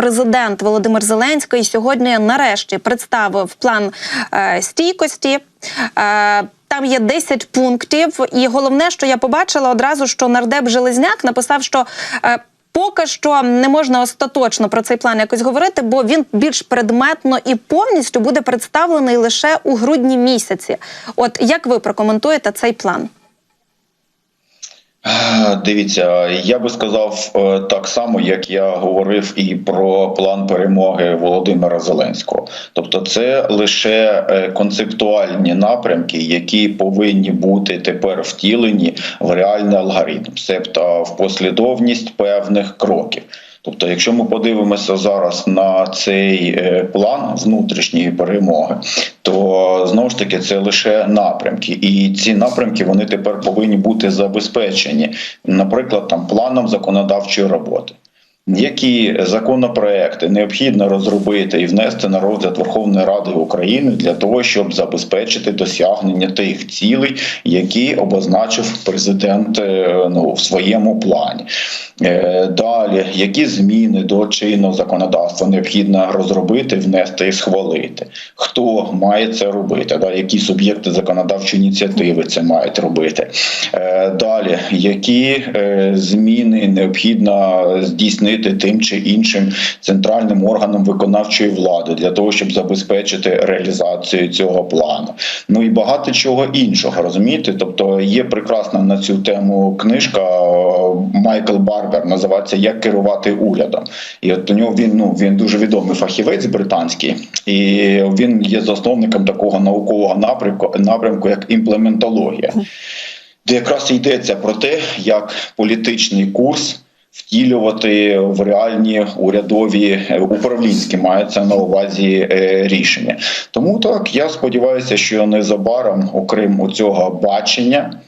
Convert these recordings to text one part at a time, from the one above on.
президент Володимир Зеленський сьогодні нарешті представив план е, стійкості. Е, там є 10 пунктів, і головне, що я побачила одразу, що нардеп Железняк написав, що е, поки що не можна остаточно про цей план якось говорити, бо він більш предметно і повністю буде представлений лише у грудні місяці. От як ви прокоментуєте цей план? Е, Дивіться, я би сказав е, так само, як я говорив і про план перемоги Володимира Зеленського. Тобто, це лише е, концептуальні напрямки, які повинні бути тепер втілені в реальний алгоритм, себто в послідовність певних кроків. Тобто, якщо ми подивимося зараз на цей е, план внутрішньої перемоги, то знову ж таки це лише напрямки, і ці напрямки вони тепер повинні бути забезпечені, наприклад, там планом законодавчої роботи. Які законопроекти необхідно розробити і внести на розгляд Верховної Ради України для того, щоб забезпечити досягнення тих цілей, які обозначив президент е, ну, в своєму плані? Е, Далі, які зміни до чинного законодавства необхідно розробити, внести і схвалити? Хто має це робити? Да? Які суб'єкти законодавчої ініціативи це мають робити? Е, Далі, які зміни необхідно здійснити тим чи іншим центральним органам виконавчої влади для того, щоб забезпечити реалізацію цього плану? Ну і багато чого іншого, розумієте? Тобто є прекрасна на цю тему книжка е, Майкл Барбер, називається Як керувати урядом. І от у нього він ну він дуже відомий фахівець британський, і він є засновником такого наукового напрямку, напрямку як імплементологія, де якраз йдеться про те, як політичний курс. Втілювати в реальні урядові е, управлінські мається на увазі е, рішення. Тому так я сподіваюся, що незабаром, окрім цього бачення,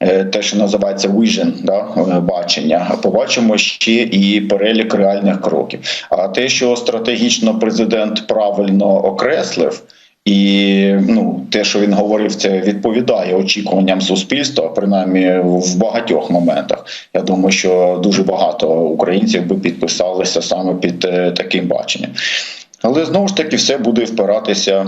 е, те, що називається vision, да, бачення, побачимо ще і перелік реальних кроків. А те, що стратегічно президент правильно окреслив. І ну, те, що він говорив, це відповідає очікуванням суспільства, принаймні в багатьох моментах. Я думаю, що дуже багато українців би підписалися саме під е, таким баченням. Але знову ж таки, все буде впиратися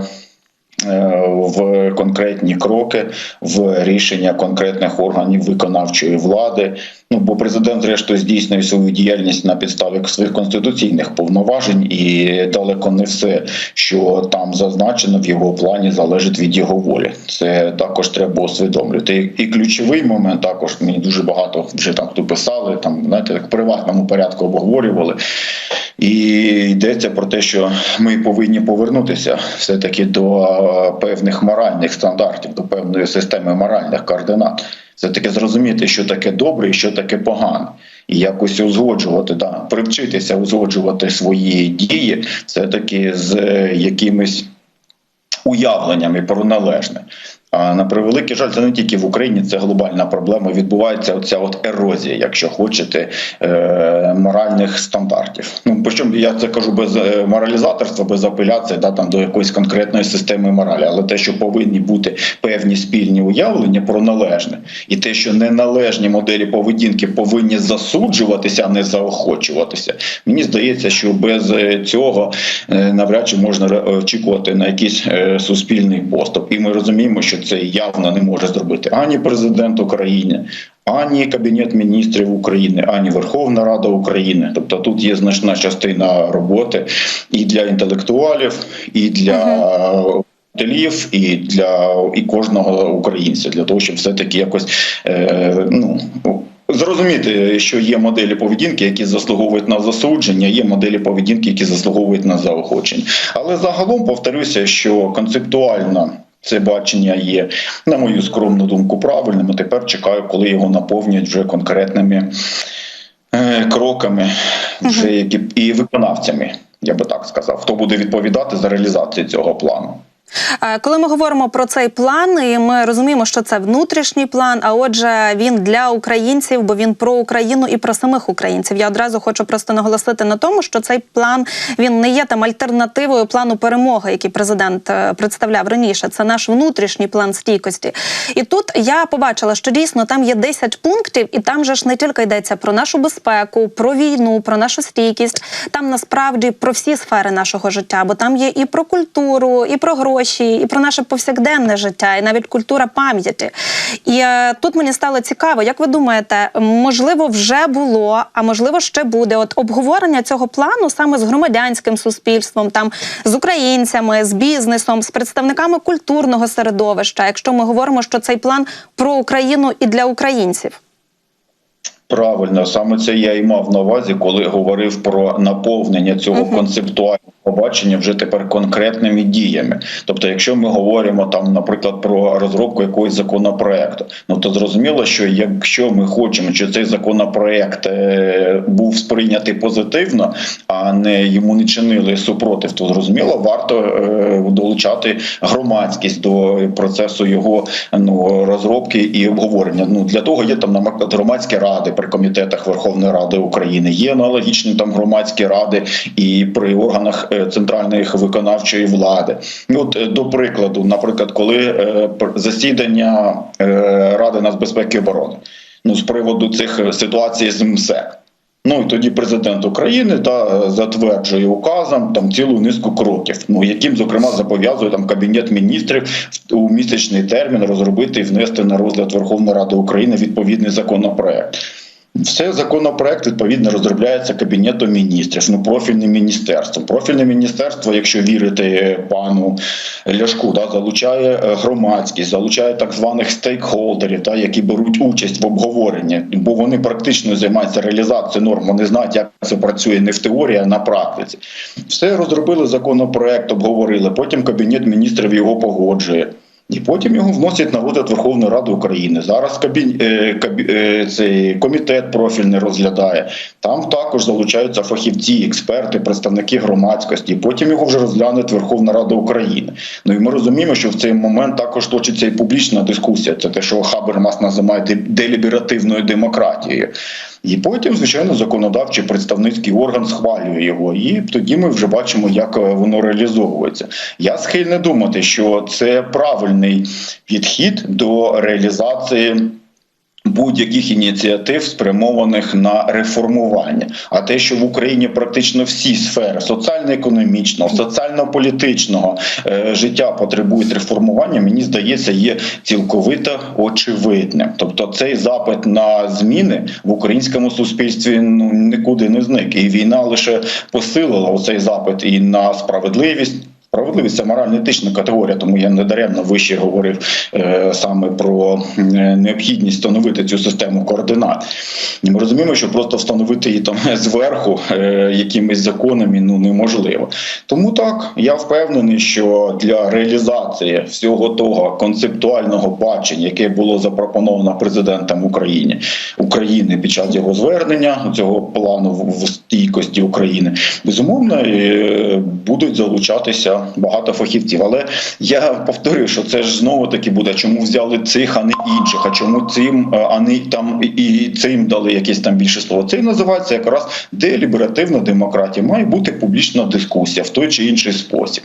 в конкретні кроки, в рішення конкретних органів виконавчої влади. Ну бо президент, зрештою, здійснює свою діяльність на підставі своїх конституційних повноважень, і далеко не все, що там зазначено в його плані, залежить від його волі. Це також треба усвідомлювати. І ключовий момент також мені дуже багато вже там хто писали, там знаєте, в приватному порядку обговорювали. І йдеться про те, що ми повинні повернутися все таки до е, певних моральних стандартів, до певної системи моральних координат. Це таке зрозуміти, що таке добре і що таке погане, і якось узгоджувати, да, привчитися узгоджувати свої дії, все таки з е, якимись уявленнями про належне. А на превеликий жаль, це не тільки в Україні, це глобальна проблема. Відбувається оця от ерозія, якщо хочете, е, моральних стандартів. Ну причому я це кажу без е, моралізаторства, без апеляції, да там до якоїсь конкретної системи моралі, але те, що повинні бути певні спільні уявлення про належне, і те, що неналежні моделі поведінки повинні засуджуватися, а не заохочуватися. Мені здається, що без е, цього навряд чи можна очікувати на якийсь суспільний поступ. І ми розуміємо, що це явно не може зробити ані президент України. Ані Кабінет міністрів України, ані Верховна Рада України. Тобто тут є значна частина роботи і для інтелектуалів, і для вчителів, і для і кожного українця, для того, щоб все таки якось е, ну. Зрозуміти, що є моделі поведінки, які заслуговують на засудження, є моделі поведінки, які заслуговують на заохочення. Але загалом повторюся, що концептуально це бачення є, на мою скромну думку, правильним. А Тепер чекаю, коли його наповнять вже конкретними е, кроками, вже які і виконавцями, я би так сказав, хто буде відповідати за реалізацію цього плану. Е, Коли ми говоримо про цей план, і ми розуміємо, що це внутрішній план, а отже, він для українців, бо він про Україну і про самих українців. Я одразу хочу просто наголосити на тому, що цей план він не є там альтернативою плану перемоги, який президент е, представляв раніше. Це наш внутрішній план стійкості. І тут я побачила, що дійсно там є 10 пунктів, і там же ж не тільки йдеться про нашу безпеку, про війну, про нашу стійкість. Там насправді про всі сфери нашого життя, бо там є і про культуру, і про гроші, і про наше повсякденне життя, і навіть культура пам'яті. І е, тут мені стало цікаво, як ви думаєте, можливо, вже було, а можливо, ще буде от обговорення цього плану саме з громадянським суспільством, там з українцями, з бізнесом, з представниками культурного середовища, якщо ми говоримо, що цей план про Україну і для українців. Правильно, саме це я і мав на увазі, коли говорив про наповнення цього Мгм. концептуального побачення вже тепер конкретними діями. Тобто, якщо ми говоримо там, наприклад, про розробку якогось законопроекту, ну то зрозуміло, що якщо ми хочемо, щоб цей законопроект е, був сприйнятий позитивно, а не йому не чинили супротив, то зрозуміло, варто е, долучати громадськість до процесу його ну розробки і обговорення. Ну для того є там наприклад громадські ради при комітетах Верховної Ради України. Є аналогічні там громадські ради і при органах е, центральної виконавчої влади. От е, до прикладу, наприклад, коли е, засідання Ради нацбезпеки і оборони, ну з приводу цих ситуацій з МСЕК. Ну і тоді президент України та затверджує указом там цілу низку кроків, ну яким зокрема зобов'язує там кабінет міністрів у місячний термін розробити і внести на розгляд Верховної Ради України відповідний законопроект. Все законопроект відповідно розробляється кабінетом міністрів, ну профільним міністерством. Профільне міністерство, якщо вірити пану Ляшку, да, залучає е, громадськість, залучає так званих стейкхолдерів, да, які беруть участь в обговоренні, бо вони практично займаються реалізацією норм. Вони знають, як це працює не в теорії, а на практиці. Все розробили законопроект, обговорили. Потім кабінет міністрів його погоджує. І потім його вносять на розгляд Верховної Ради України. Зараз кабін... е, кабі... е, цей комітет профільний розглядає. Там також залучаються фахівці, експерти, представники громадськості. Потім його вже розгляне Верховна Рада України. Ну і ми розуміємо, що в цей момент також точиться і публічна дискусія. Це те, що Хабермас називає де- деліберативною демократією. І потім, звичайно, законодавчий представницький орган схвалює його, і тоді ми вже бачимо, як е, воно реалізовується. Я схильний думати, що це правильний підхід до реалізації. Будь-яких ініціатив спрямованих на реформування, а те, що в Україні практично всі сфери соціально-економічного, соціально-політичного е, життя потребують реформування, мені здається, є цілковито очевидним. Тобто, цей запит на зміни в українському суспільстві ну нікуди не зник, і війна лише посилила оцей запит і на справедливість. Справедливість це морально-етична категорія, тому я недаремно вище говорив е, саме про е, необхідність встановити цю систему координат. І ми розуміємо, що просто встановити її там зверху е, якимись законами ну неможливо. Тому так я впевнений, що для реалізації всього того концептуального бачення, яке було запропоновано президентом України України під час його звернення цього плану в стійкості України, безумовно е, будуть залучатися багато фахівців. Але я повторюю, що це ж знову таки буде, чому взяли цих, а не інших. А чому цим, е, а не там і- цим дали якесь там більше слово? Це і називається якраз деліберативна демократія. Має бути публічна дискусія в той чи інший спосіб.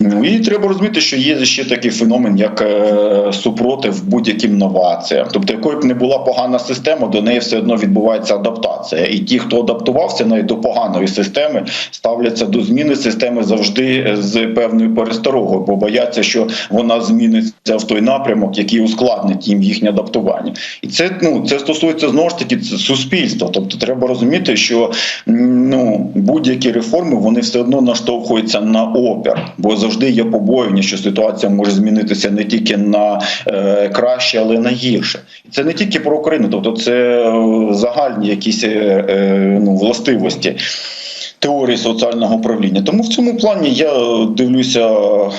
Ну і треба розуміти, що є ще такий феномен, як е, супротив будь-яким новаціям. Тобто, якою б не була погана система, до неї все одно відбувається адаптація. І ті, хто адаптувався навіть до поганої системи, ставляться до зміни системи завжди з певною пересторогою, бо бояться, що вона зміниться в той напрямок, який ускладнить їм їхнє адаптування. І це ну це стосується знову ж таки суспільства. Тобто, треба розуміти, що ну будь-які реформи вони все одно наштовхуються на опір, бо завжди є побоювання, що ситуація може змінитися не тільки на е, краще, але й на гірше. Це не тільки про Україну, тобто це е, загальні якісь е, ну, властивості. Теорії соціального управління. Тому в цьому плані я дивлюся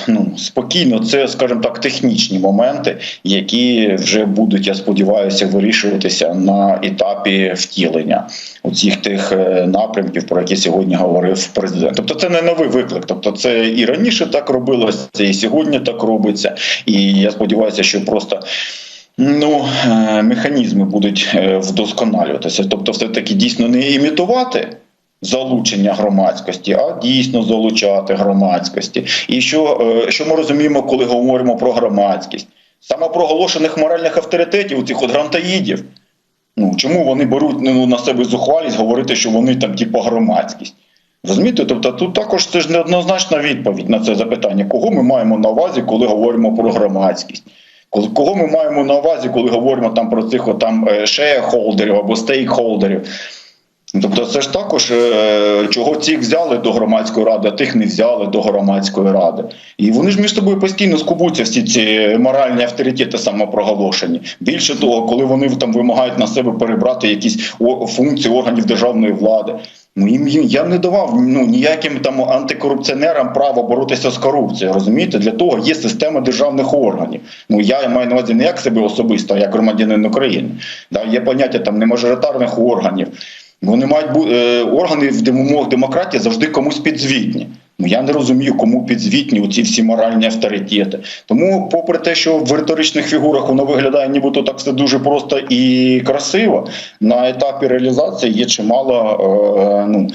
ну спокійно. Це, скажімо так, технічні моменти, які вже будуть, я сподіваюся, вирішуватися на етапі втілення оцих тих е, напрямків, про які сьогодні говорив президент. Тобто, це не новий виклик. Тобто, це і раніше так робилося, і сьогодні так робиться. І я сподіваюся, що просто. Ну, е, механізми будуть е, вдосконалюватися. Тобто, все таки дійсно не імітувати залучення громадськості, а дійсно залучати громадськості. І що, е, що ми розуміємо, коли говоримо про громадськість? Самопроголошених моральних авторитетів, цих от грантаїдів. Ну чому вони беруть ну, на себе зухвалість говорити, що вони там, типу, громадськість? Розумієте? Тобто тут також це ж неоднозначна відповідь на це запитання, кого ми маємо на увазі, коли говоримо про громадськість. Кого ми маємо на увазі, коли говоримо там про цих там шеєхолдерів або стейкхолдерів? Тобто, це ж також е, чого цих взяли до громадської ради, а тих не взяли до громадської ради. І вони ж між собою постійно скубуться, всі ці моральні авторитети самопроголошені. Більше того, коли вони там вимагають на себе перебрати якісь функції органів державної влади. Ну їм- я не давав ну ніяким там антикорупціонерам право боротися з корупцією. Розумієте, для того є система державних органів. Ну я маю на увазі не як себе особисто, а як громадянин України. Да, є поняття там немажоритарних органів. Вони мають бути органи в умовах демократії завжди комусь підзвітні. Ну я не розумію, кому підзвітні оці всі моральні авторитети. Тому, попри те, що в риторичних фігурах воно виглядає, нібито так все дуже просто і красиво, на етапі реалізації є чимало е, ну.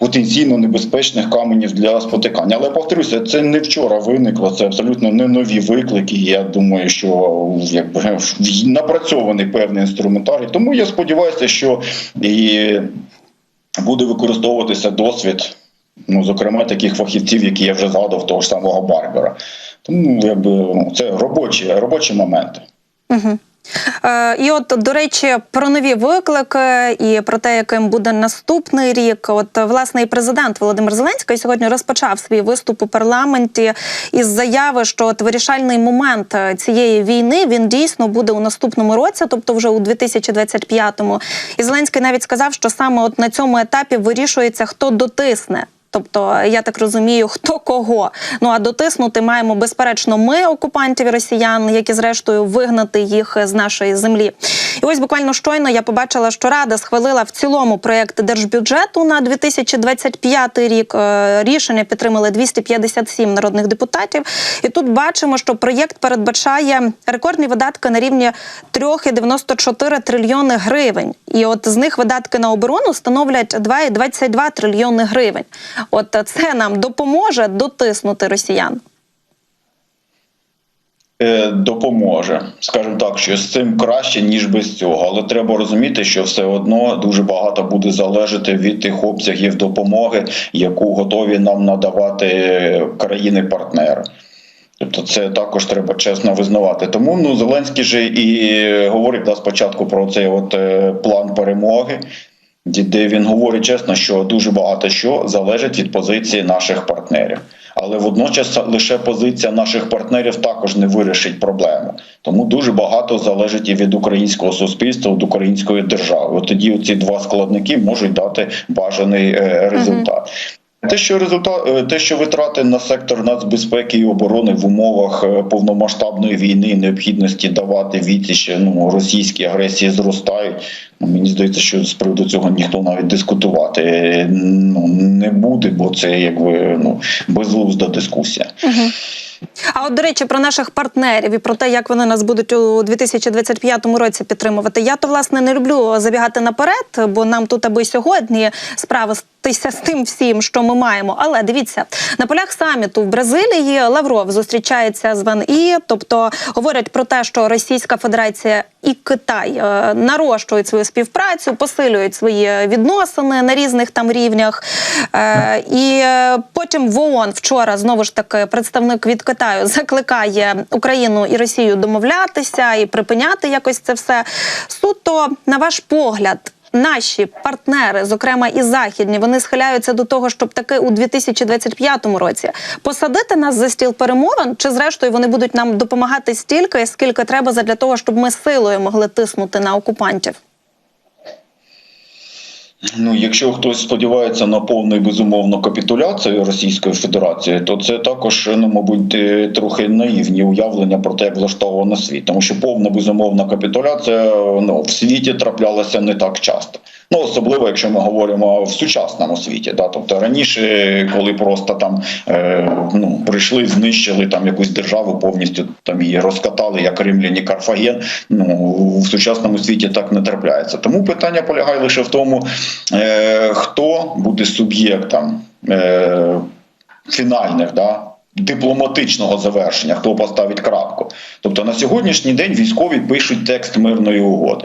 Потенційно небезпечних каменів для спотикання, але повторюся, це не вчора виникло. Це абсолютно не нові виклики. Я думаю, що якби напрацьований певний інструментарій. Тому я сподіваюся, що і буде використовуватися досвід, ну зокрема таких фахівців, які я вже згадував, того ж самого Барбера. Тому якби ну, це робочі, робочі моменти. Угу. Е, і от, до речі, про нові виклики і про те, яким буде наступний рік. От власне і президент Володимир Зеленський сьогодні розпочав свій виступ у парламенті із заяви, що от вирішальний момент е, цієї війни він дійсно буде у наступному році, тобто вже у 2025-му. І Зеленський навіть сказав, що саме от на цьому етапі вирішується, хто дотисне. Тобто, я так розумію, хто кого. Ну а дотиснути маємо безперечно ми, окупантів росіян, які зрештою вигнати їх з нашої землі. І ось буквально щойно я побачила, що Рада схвалила в цілому проєкт держбюджету на 2025 рік. Е, Рішення підтримали 257 народних депутатів. І тут бачимо, що проєкт передбачає рекордні видатки на рівні 3,94 трильйони гривень. І от з них видатки на оборону становлять 2,22 трильйони гривень. От це нам допоможе дотиснути росіян. Е, Допоможе, скажімо так, що з цим краще ніж без цього, але треба розуміти, що все одно дуже багато буде залежати від тих обсягів допомоги, яку готові нам надавати країни-партнери. Тобто, це також треба чесно визнавати. Тому ну Зеленський же і говорив да, спочатку про цей от е, план перемоги, де- він говорить чесно, що дуже багато що залежить від позиції наших партнерів. Але водночас лише позиція наших партнерів також не вирішить проблему. Тому дуже багато залежить і від українського суспільства, від української держави. От тоді ці два складники можуть дати бажаний е, результат. Те, що результат, е, те, що витрати на сектор нацбезпеки і оборони в умовах е, повномасштабної війни, необхідності давати відсіч ну, російській агресії зростають. Ну, мені здається, що з приводу цього ніхто навіть дискутувати е, ну, не буде, бо це якби ну безглузда дискусія. А от до речі, про наших партнерів і про те, як вони нас будуть у 2025 році підтримувати. Я то власне не люблю забігати наперед, бо нам тут аби сьогодні справитися з тим всім, що ми маємо. Але дивіться, на полях саміту в Бразилії Лавров зустрічається з Ван І, тобто говорять про те, що Російська Федерація і Китай е, нарощують свою співпрацю, посилюють свої відносини на різних там рівнях. Е, і е, потім в ООН вчора знову ж таки представник від Китаю закликає Україну і Росію домовлятися і припиняти якось це все. Суто, на ваш погляд. Наші партнери, зокрема і західні, вони схиляються до того, щоб таки у 2025 році посадити нас за стіл перемовин, чи зрештою вони будуть нам допомагати стільки, скільки треба для того, щоб ми силою могли тиснути на окупантів. Ну, якщо хтось сподівається на повну і безумовну капітуляцію Російської Федерації, то це також, ну мабуть, е, трохи наївні уявлення про те, як влаштовано світ, тому що повна безумовна капітуляція ну в світі траплялася не так часто. Ну особливо, якщо ми говоримо в сучасному світі, да, тобто раніше, коли просто там е, ну прийшли, знищили там якусь державу, повністю там її розкатали, як римляні Карфаген. Ну в сучасному світі так не трапляється. Тому питання полягає лише в тому, е, хто буде суб'єктом е, фінальних, да. Дипломатичного завершення, хто поставить крапку. Тобто на сьогоднішній день військові пишуть текст мирної угоди.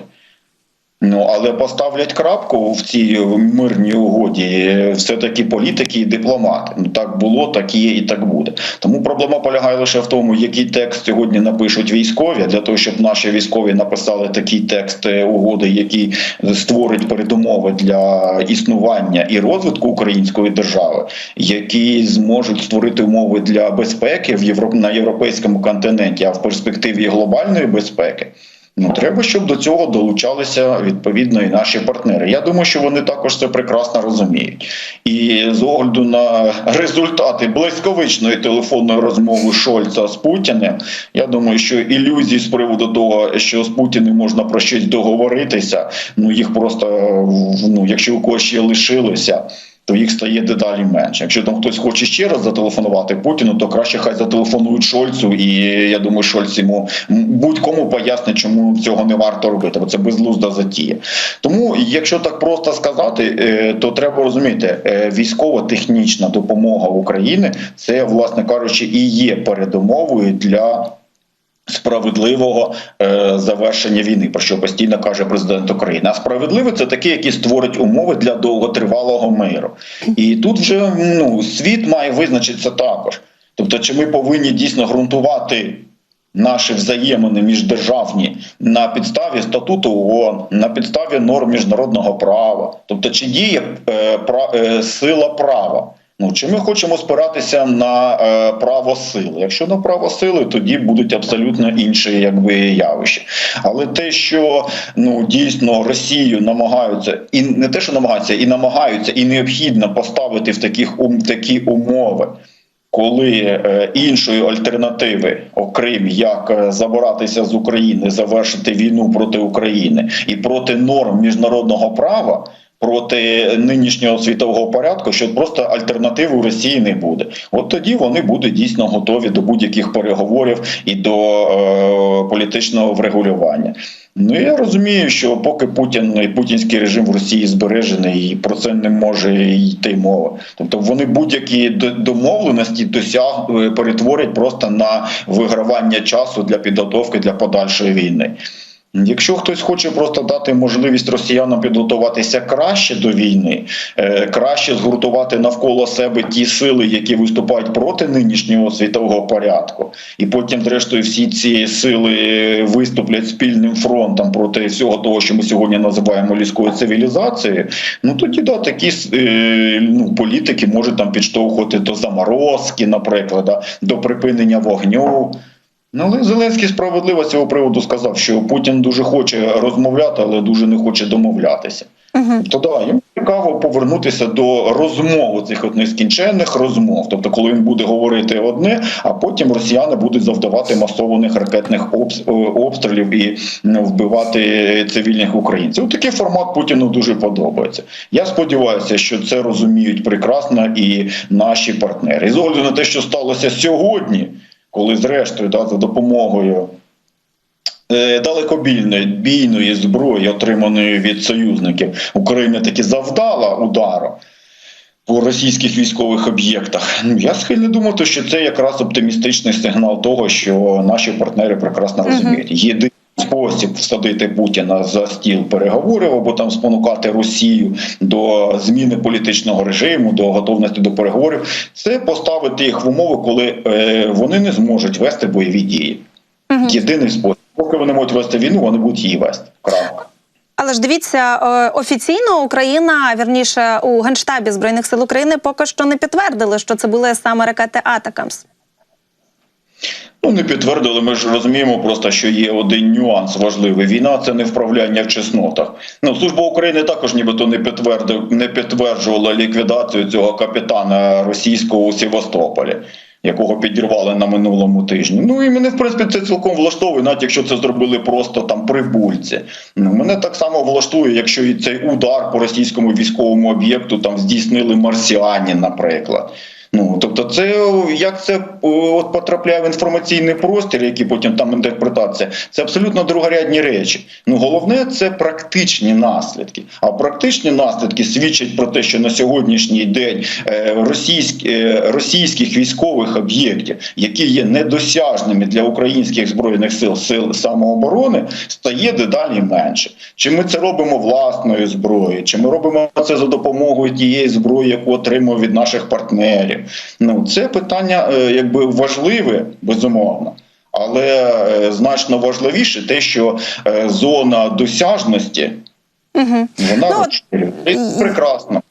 Ну, але поставлять крапку в цій мирній угоді все-таки політики і дипломати. Ну так було, так є і так буде. Тому проблема полягає лише в тому, який текст сьогодні напишуть військові для того, щоб наші військові написали такий текст е, угоди, який створить передумови для існування і розвитку української держави, які зможуть створити умови для безпеки в Європ... на європейському континенті, а в перспективі глобальної безпеки. Ну, треба, щоб до цього долучалися відповідно і наші партнери. Я думаю, що вони також це прекрасно розуміють. І з огляду на результати близьковичної телефонної розмови Шольца з Путіним, я думаю, що ілюзій з приводу того, що з Путіним можна про щось договоритися, ну їх просто ну, якщо у когось ще лишилося. То їх стає дедалі менше. Якщо там хтось хоче ще раз зателефонувати Путіну, то краще хай зателефонують Шольцу, і я думаю, Шольц йому будь-кому пояснить, чому цього не варто робити, бо це безглузда затія. Тому, якщо так просто сказати, е, то треба розуміти, е, військово-технічна допомога України це, власне кажучи, і є передумовою для. Справедливого е, завершення війни, про що постійно каже президент України. А справедливий це такі, які створять умови для довготривалого миру. І тут вже ну світ має визначитися також. Тобто, чи ми повинні дійсно ґрунтувати наші взаємини міждержавні на підставі статуту ООН, на підставі норм міжнародного права, тобто, чи діє е, пра, е, сила права. Ну, чи ми хочемо спиратися на е, право сили? Якщо на право сили, тоді будуть абсолютно інші якби явища. Але те, що ну дійсно Росію намагаються, і не те, що намагаються, і намагаються, і необхідно поставити в таких ум такі умови. Коли е, іншої альтернативи, окрім як е, забиратися з України, завершити війну проти України і проти норм міжнародного права, проти нинішнього світового порядку, що просто альтернативи у Росії не буде. От тоді вони будуть дійсно готові до будь-яких переговорів і до е, політичного врегулювання. Ну я розумію, що поки Путін путінський режим в Росії збережений, і про це не може йти мова. Тобто вони будь-які домовленості досяг е, перетворять просто на вигравання часу для підготовки для подальшої війни. Якщо хтось хоче просто дати можливість росіянам підготуватися краще до війни, е, краще згуртувати навколо себе ті сили, які виступають проти нинішнього світового порядку, і потім, зрештою, всі ці сили виступлять спільним фронтом проти всього того, що ми сьогодні називаємо людською цивілізацією, ну тоді да, такі е, ну, політики можуть там підштовхувати до заморозки, наприклад, да, до припинення вогню. Ну, Зеленський справедливо з цього приводу сказав, що Путін дуже хоче розмовляти, але дуже не хоче домовлятися. Угу. То да, йому цікаво повернутися до розмов цих от нескінченних розмов. Тобто, коли він буде говорити одне, а потім росіяни будуть завдавати масованих ракетних е, обстрілів і ну, вбивати цивільних українців. От такий формат Путіну дуже подобається. Я сподіваюся, що це розуміють прекрасно і наші партнери. І з огляду на те, що сталося сьогодні, коли зрештою да, за допомогою е, далекобійної бійної зброї, отриманої від союзників, Україна таки завдала удару по російських військових об'єктах. Ну я схильний думати, що це якраз оптимістичний сигнал того, що наші партнери прекрасно розуміють. Єдиний спосіб всадити Путіна за стіл переговорів або там спонукати Росію до зміни політичного режиму, до готовності до переговорів, це поставити їх в умови, коли е, вони не зможуть вести бойові дії. Угу. Єдиний спосіб, поки вони можуть вести війну, вони будуть її вести. Крапка. Але ж дивіться, е, офіційно Україна, вірніше, у Генштабі Збройних сил України поки що не підтвердили, що це були саме ракети Атакамс. Ну, не підтвердили. Ми ж розуміємо просто, що є один нюанс важливий. Війна це не вправляння в чеснотах. Ну, служба України також нібито не підтвердив, не підтверджувала ліквідацію цього капітана російського у Севастополі. Якого підірвали на минулому тижні. Ну і мене в принципі це цілком влаштовує, навіть якщо це зробили просто там прибульці. Ну мене так само влаштує, якщо і цей удар по російському військовому об'єкту там здійснили марсіані, наприклад. Ну тобто, це як це от потрапляє в інформаційний простір, який потім там інтерпретація, це абсолютно другорядні речі. Ну головне це практичні наслідки. А практичні наслідки свідчать про те, що на сьогоднішній день е, російськ, е, російських військових об'єктів, які є недосяжними для українських збройних сил сил самооборони, стає дедалі менше. Чи ми це робимо власною зброєю, чи ми робимо це за допомогою тієї зброї, яку отримуємо від наших партнерів? Ну це питання е, якби важливе, безумовно. Але е, значно важливіше те, що е, зона досяжності Угу. вона Ну, от- прекрасно.